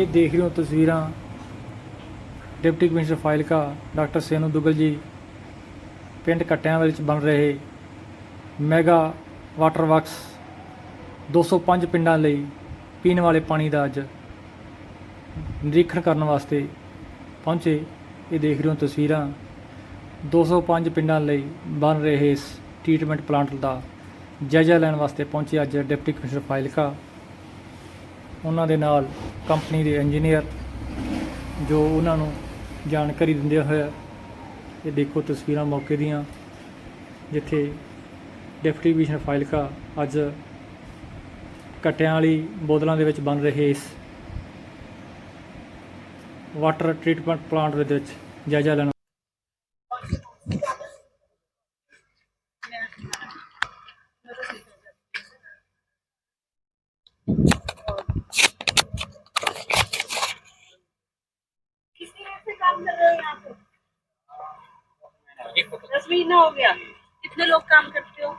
ਇਹ ਦੇਖ ਰਹੇ ਹੋ ਤਸਵੀਰਾਂ। Deputy commissioner Fazilka doctor Senu Duggal ji, ਪਿੰਡ ਕੱਟਿਆਂ ਵਿੱਚ ਬਣ ਰਹੇ ਮੈਗਾ ਵਾਟਰ ਵਰਕਸ 205 ਪਿੰਡਾਂ ਲਈ ਪੀਣ ਵਾਲੇ ਪਾਣੀ ਦਾ ਅੱਜ ਨਿਰੀਖਣ ਕਰਨ ਵਾਸਤੇ ਪਹੁੰਚੇ। ਇਹ ਦੇਖ ਰਹੇ ਹੋ ਤਸਵੀਰਾਂ। 205 ਪਿੰਡਾਂ ਲਈ ਬਣ ਰਹੇ ਇਸ ਟ੍ਰੀਟਮੈਂਟ ਪਲਾਂਟ ਦਾ ਜਾਇਜ਼ਾ ਲੈਣ ਵਾਸਤੇ ਪਹੁੰਚੇ ਅੱਜ ਡਿਪਟੀ ਕਮਿਸ਼ਨਰ ਫਾਇਲਕਾ ਉਹਨਾਂ ਦੇ ਨਾਲ ਕੰਪਨੀ ਦੇ ਇੰਜੀਨੀਅਰ ਜੋ ਉਹਨਾਂ ਨੂੰ ਜਾਣਕਾਰੀ ਦਿੰਦੇ ਹੋਇਆ ਇਹ ਦੇਖੋ ਤਸਵੀਰਾਂ ਮੌਕੇ ਦੀਆਂ, ਜਿੱਥੇ ਡਿਪਟੀ ਕਮਿਸ਼ਨਰ ਫਾਈਲਕਾ ਅੱਜ ਕਟਿਆਂ ਵਾਲੀ ਬੋਤਲਾਂ ਦੇ ਵਿੱਚ ਬਣ ਰਹੇ ਇਸ ਵਾਟਰ ਟ੍ਰੀਟਮੈਂਟ ਪਲਾਂਟ ਦੇ ਵਿੱਚ ਜਾਇਜ਼ਾ ਲੈਣਾ। दस महीना हो गया। कितने लोग काम करते हो?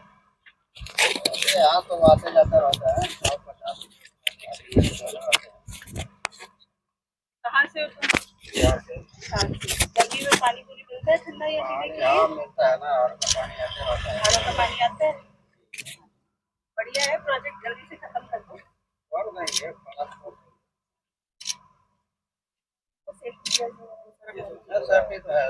यहाँ तो आते जाता रहता है। कहाँ से हो? गर्मी में पानी पूरी मिलता है ठंडा या पीने के लिए? मिलता है ना और का पानी आते रहता है। खाना का पानी आता है। बढ़िया है प्रोजेक्ट जल्दी से खत्म कर दो। प्लस तो सेफ्टी तो है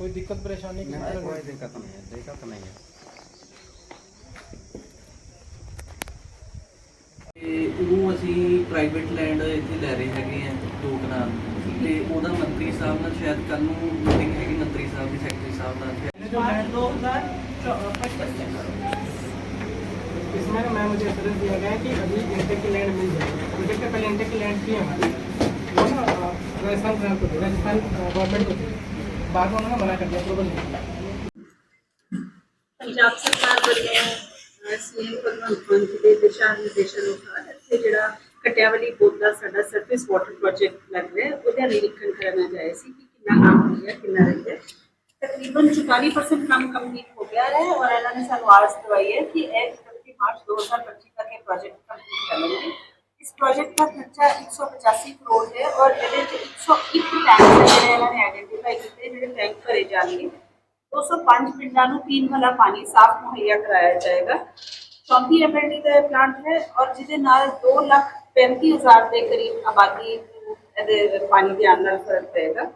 ਕੋਈ ਦਿੱਕਤ ਪਰੇਸ਼ਾਨੀ नहीं कोई दिक्कत नहीं है दिक्कत नहीं है ਤੇ ਉਹਨੂੰ ਅਸੀਂ ਪ੍ਰਾਈਵੇਟ ਲੈਂਡ ਇੱਥੇ ਲੈ ਰਹੇ ਹੈਗੇ ਆ ਦੋ ਕਨਾਲ ਤੇ ਉਹਦਾ ਮੰਤਰੀ ਸਾਹਿਬ ਨਾਲ ਸ਼ਾਇਦ ਕੱਲ ਨੂੰ ਮੀਟਿੰਗ ਹੈਗੀ ਮੰਤਰੀ ਸਾਹਿਬ ਦੀ ਸੈਕਟਰੀ ਸਾਹਿਬ ਨਾਲ दो हजार पच्चीस इसमें ना मैम मुझे एश्योरेंस दिया गया है कि अभी इंटेक की लैंड मिल जाएगी प्रोजेक्ट के पहले इंटेक की लैंड थी हमारी वो ना अ, राजस्थान सरकार को थी राजस्थान गवर्नमेंट को थी बाद में उन्होंने मना कर दिया अप्रूवल नहीं मिला ਪੰਜਾਬ ਸਰਕਾਰ ਵੱਲੋਂ ਸੀਐਮ ਭਗਵੰਤ ਮਾਨ ਜੀ ਦੇ ਦਿਸ਼ਾ ਨਿਰਦੇਸ਼ਾਂ ਅਨੁਸਾਰ ਇੱਥੇ ਜਿਹੜਾ ਕਟਿਆਵਲੀ ਬੋਤਲਾ ਸਾਡਾ ਸਰਫੇਸ ਵਾਟਰ ਪ੍ਰੋਜੈਕਟ ਲੱਗ ਰਿਹਾ ਹੈ, ਉਹਦਾ ਨਿਰੀਖਣ ਕਰਨਾ ਜਾਏ ਸੀ ਕਿ ਕਿੰਨਾ ਕੰਮ ਹੋ ਗਿਆ ਕਿੰਨਾ ਰਹਿ ਗਿਆ ਤਕਰੀਬਨ 44% ਕੰਮ ਕੰਪਲੀਟ ਹੋ ਗਿਆ ਹੈ ਔਰ ਇਹਨਾਂ ਨੇ ਸਾਨੂੰ ਆਸ ਦਵਾਈ ਹੈ ਕਿ ਇਹ 31 ਮਾਰਚ 2025 ਤੱਕ ਇਹ ਪ੍ਰੋਜੈਕਟ ਕੰਪਲੀਟ ਕਰ ਲਵਾਂਗੇ ਇਸ ਪ੍ਰੋਜੈਕਟ ਦਾ ਖਰਚਾ 185 ਕਰੋੜ ਹੈ ਔਰ ਇਹਦੇ ਚ 101 ਟੈਂਕ ਜਿਹੜੇ ਇਹਨਾਂ ਨੇ ਆਈਡੈਂਟੀਫਾਈ ਕੀਤੇ ਜਿਹੜੇ ਟੈਂਕ ਭਰੇ ਜਾਣਗੇ। 205 ਪਿੰਡਾਂ ਨੂੰ ਪੀਣ ਵਾਲਾ ਪਾਣੀ ਸਾਫ਼ ਮੁਹੱਈਆ ਕਰਾਇਆ ਜਾਏਗਾ। 34 ਐਮਐਲਡੀ ਦਾ ਇਹ ਪਲਾਂਟ ਹੈ ਔਰ ਜਿਹਦੇ ਨਾਲ 2 ਲੱਖ 35 ਦੇ ਕਰੀਬ ਆਬਾਦੀ ਨੂੰ ਇਹਦੇ ਪਾਣੀ ਦੇ ਆਉਣ ਨਾਲ ਫ਼ਰਕ ਪਏਗਾ।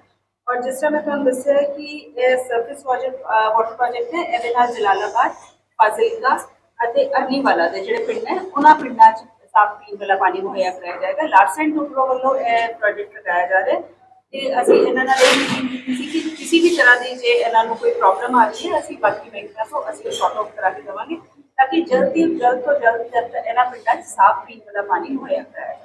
ਔਰ ਜਿਸ ਤਰ੍ਹਾਂ ਮੈਂ ਤੁਹਾਨੂੰ ਦੱਸਿਆ ਕਿ ਇਹ ਸਰਫੇਸ ਵਾਟਰ ਵਾਟਰ ਪ੍ਰੋਜੈਕਟ ਹੈ, ਇਹਦੇ ਨਾਲ ਜਲਾਲਾਬਾਦ, ਫਾਜ਼ਿਲਕਾ ਅਤੇ ਅਰਨੀਵਾਲਾ ਦੇ ਜਿਹੜੇ ਪਿੰਡ ਨੇ ਉਹਨਾਂ ਪਿੰਡਾਂ 'ਚ ਸਾਫ਼ ਪੀਣ ਵਾਲਾ ਪਾਣੀ ਮੁਹੱਈਆ ਕਰਾਇਆ ਜਾਏਗਾ। ਲਾਰਸਨ ਟੂਪਰੋ ਵੱਲੋਂ ਇਹ ਪ੍ਰੋਜੈਕਟ ਲਗਾਇਆ ਜਾ ਰਿਹਾ ਤੇ ਅਸੀਂ ਇਹਨਾਂ ਨਾਲ ਇਹ ਮੀਟਿੰਗ ਕੀਤੀ ਸੀ ਕਿ ਕਿਸੇ ਵੀ ਤਰ੍ਹਾਂ ਦੀ ਜੇ ਇਹਨਾਂ ਨੂੰ ਕੋਈ ਪ੍ਰੋਬਲਮ ਆ ਰਹੀ ਹੈ, ਅਸੀਂ ਬਾਕੀ ਬੈਂਕਾਂ ਤੋਂ ਅਸੀਂ ਸੌਟ ਆਊਟ ਕਰਾ ਕੇ ਦੇਵਾਂਗੇ, ਤਾਂ ਕਿ ਜਲਦੀ ਜਲਦ ਤੋਂ ਜਲਦ ਜਦ ਇਹਨਾਂ ਪਿੰਡਾਂ 'ਚ ਸਾਫ਼ ਪੀਣ ਵਾਲਾ ਪਾਣੀ ਮੁਹੱਈਆ ਕਰਾਇਆ ਜਾਵੇ